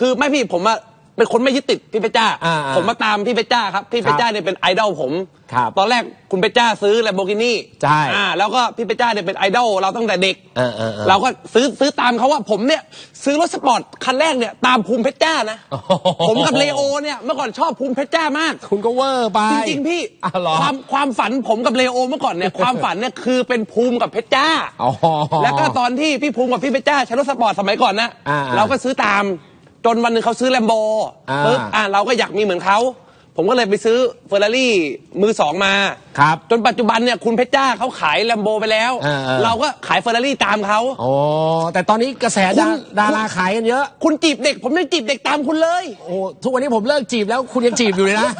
คือไม่พี่ผมอะเป็นคนไม่ยึดติดพี่เพชรจ้า อ่าๆผมมาตามพี่เพชรจ้าครับ พี่เพชรจ้าเนี่ยเป็นไอดอลผม ครับตอนแรกคุณเพชรจ้าซื้อแลมโบกินี่ใช่อ่าแล้วก็พี่เพชรจ้าเนี่ยเป็นไอดอลเราตั้งแต่เด็กเออเออเออ เราก็ซื้อซื้อตามเขาว่าผมเนี่ยซื้อรถสปอร์ตคันแรกเนี่ยตามภูมิเพชรจ้านะโอ้โหผมกับเลโอเนี่ยเมื่อก่อนชอบภูมิเพชรจ้ามาก คุณก็เวอร์ไปจริงๆพี่อ้าวเหรอ ความความฝันผมกับเลโอเมื่อก่อนเนี่ยความฝันเนี่ยคือเป็นภูมิกับเพชรจ้า อ๋อแล้วก็ตอนที่พี่ภูมิกับพี่เพชรจ้าใช้รถสปอร์ตสมัยก่อนนะอ่าๆเราก็ซื้อตาม จนวันหนึ่งเขาซื้อแลมโบอ่าปึ๊บอ่าเราก็อยากมีเหมือนเขา ผมก็เลยไปซื้อเฟอร์รารี่มือสองมา ครับ จนปัจจุบันเนี่ยคุณเพชรจ้าเขาขายแลมโบไปแล้ว เออๆเราก็ขายเฟอร์รารี่ตามเขา โอ้แต่ตอนนี้กระแสดาคุณ ดาราขายกันเยอะ คุณจีบเด็ก ผมยังจีบเด็กตามคุณเลย โอ้ทุกวันนี้ผมเลิกจีบแล้วคุณยังจีบอยู่เลยนะ